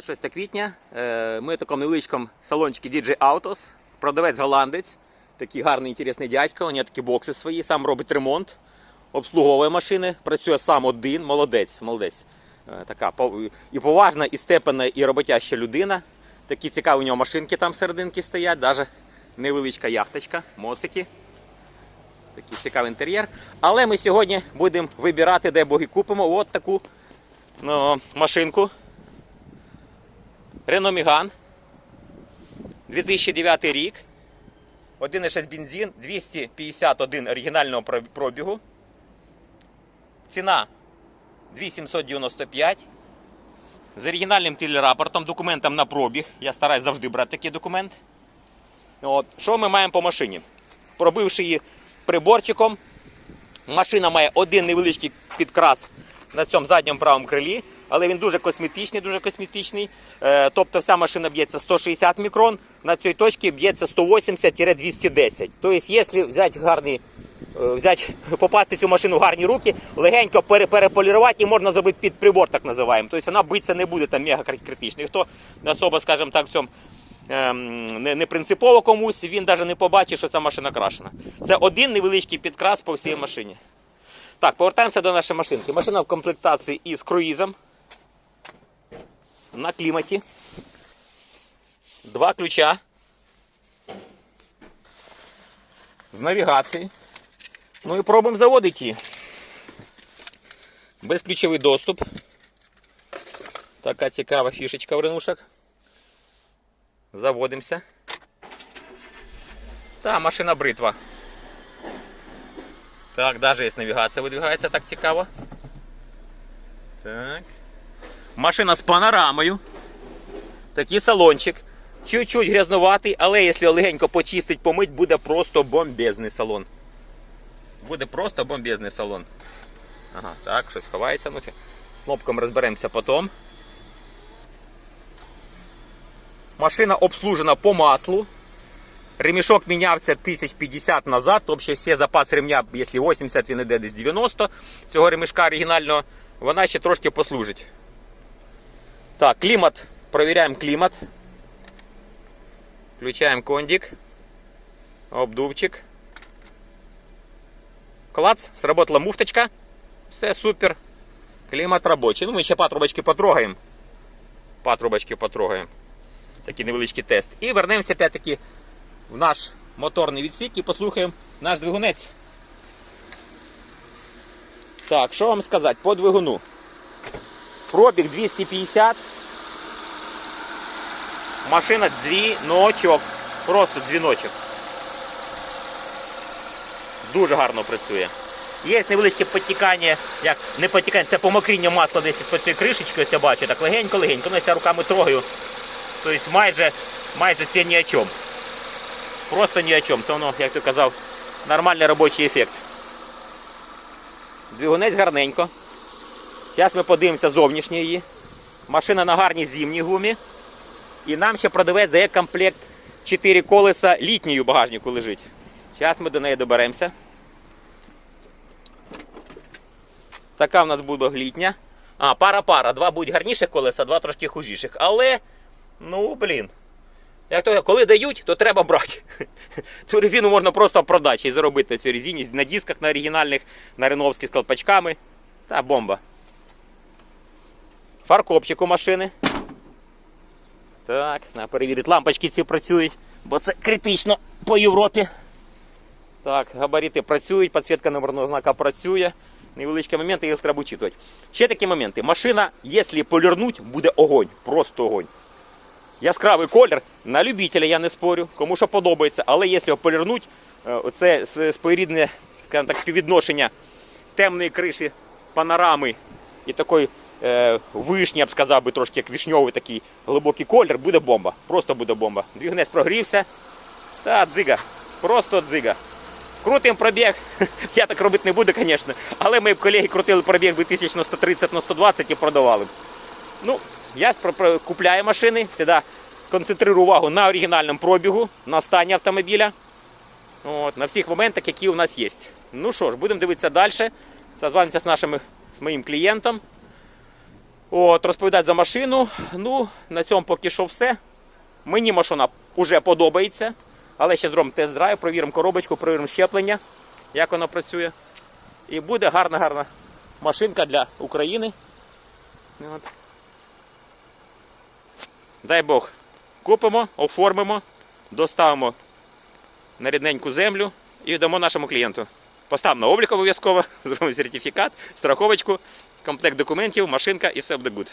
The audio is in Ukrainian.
6 квітня. Е, Ми в такому невеличкому салончику DJ Autos. Продавець голландець. Такий гарний, інтересний дядько. У нього такі бокси свої, сам робить ремонт, обслуговує машини, працює сам один, молодець, молодець. Е, Така і поважна, і степена, і роботяща людина. Такі цікаві у нього машинки там серединки стоять, навіть невеличка яхточка, моцики. Такий цікавий інтер'єр. Але ми сьогодні будемо вибирати, де боги купимо от таку ну, машинку. Renault Megane. 2009 рік. 1,6 бензин, 251 оригінального пробігу. Ціна 2795. З оригінальним тілерапортом, документом на пробіг. Я стараюсь завжди брати такий документ. От. Що ми маємо по машині? Пробивши її приборчиком, машина має один невеличкий підкрас на цьому задньому правому крилі, але він дуже косметичний, дуже косметичний. Е, Тобто вся машина б'ється 160 мікрон, на цій точці б'ється 180-210. Тобто, якщо взяти гарний, е, взяти, попасти цю машину в гарні руки, легенько переполірувати і можна зробити під прибор, так називаємо. Тобто вона битися не буде там мега критично. І хто не особо, скажімо так, в цьому ем, не, не принципово комусь, він навіть не побачить, що ця машина крашена. Це один невеличкий підкрас по всій машині. Так, повертаємося до нашої машинки. Машина в комплектації із круїзом. На кліматі. Два ключа. З навігації. Ну і пробуємо заводити її. Безключовий доступ. Така цікава фішечка в ренушах. Заводимося. Та, машина бритва. Так, даже є навігація видвигається так цікаво. Так. Машина з панорамою. Такий салончик. Чуть-чуть грязнуватий, але якщо легенько почистить, помить, буде просто бомбезний салон. Буде просто бомбезний салон. Ага, так, щось ховається. Ну, з кнопком розберемося потім. Машина обслужена по маслу. Ремішок мінявся 1050 назад, тобто ще запас ремня, якщо 80, він іде десь 90 цього ремішка оригінального, вона ще трошки послужить. Так, клімат. Провіряємо клімат. Включаємо кондик. Обдувчик. Клац, сработала муфточка. Все супер. Клімат робочий. Ну, ми ще патрубочки потрогаємо. Патрубочки потрогаємо. Такий невеличкий тест. І вернемося опять-таки в наш моторний відсік і послухаємо наш двигунець. Так, що вам сказати по двигуну? Пробіг 250. Машина дзвіночок. Просто дзвіночок. Дуже гарно працює. Є невеличке потікання, як не потікання, це помокріння масла десь з цієї кришечки, ось я бачу, так легенько-легенько. Ну, я руками трогаю. Тобто майже, майже це ні о чому. Просто ні о чому. Це воно, як ти казав, нормальний робочий ефект. Двигунець гарненько. Зараз ми подивимося зовнішнє її. Машина на гарній зимній гумі. І нам ще продавець дає комплект 4 колеса літньої у багажнику лежить. Зараз ми до неї доберемося. Така в нас буде літня. А, пара-пара. Два будуть гарніших колеса, два трошки хужіших. Але, ну, блін. Як то, коли дають, то треба брати. Цю резину можна просто продати і заробити на цю резині на дисках на оригінальних, на реновських з колпачками. Та бомба. Фаркопчик у машини. Так, треба перевірити, лампочки ці працюють, бо це критично по Європі. Так, габарити працюють, підсвітка номерного знака працює. Невеличкі моменти, їх треба учитувати. Ще такі моменти. Машина, якщо полірнуть, буде огонь. Просто огонь. Яскравий колір на любителя я не спорю, кому що подобається, але якщо полірнуть, е, оце с- скажімо так, співвідношення темної криші, панорами і такої е, вишні, я б сказав би, трошки як вишньовий такий глибокий колір, буде бомба. Просто буде бомба. Двигунець прогрівся. Та дзига. Просто дзига. Крутим пробіг. Я так робити не буду, звісно. Але мої б колеги крутили пробіг би тисяч на 130 на 120 і продавали. б. Ну, я купляю машини, завжди концентрую увагу на оригінальному пробігу, на стані автомобіля. От, на всіх моментах, які у нас є. Ну що ж, будемо дивитися далі. Созванимося з нашим з моїм клієнтом. От, розповідати за машину. Ну, на цьому поки що все. Мені машина вже подобається. Але ще зробимо тест-драйв, провіримо коробочку, провіримо щеплення, як воно працює. І буде гарна, гарна машинка для України. От. Дай Бог, купимо, оформимо, доставимо на рідненьку землю і дамо нашому клієнту. Поставимо на облік обов'язково, зробимо сертифікат, страховочку, комплект документів, машинка і все буде good.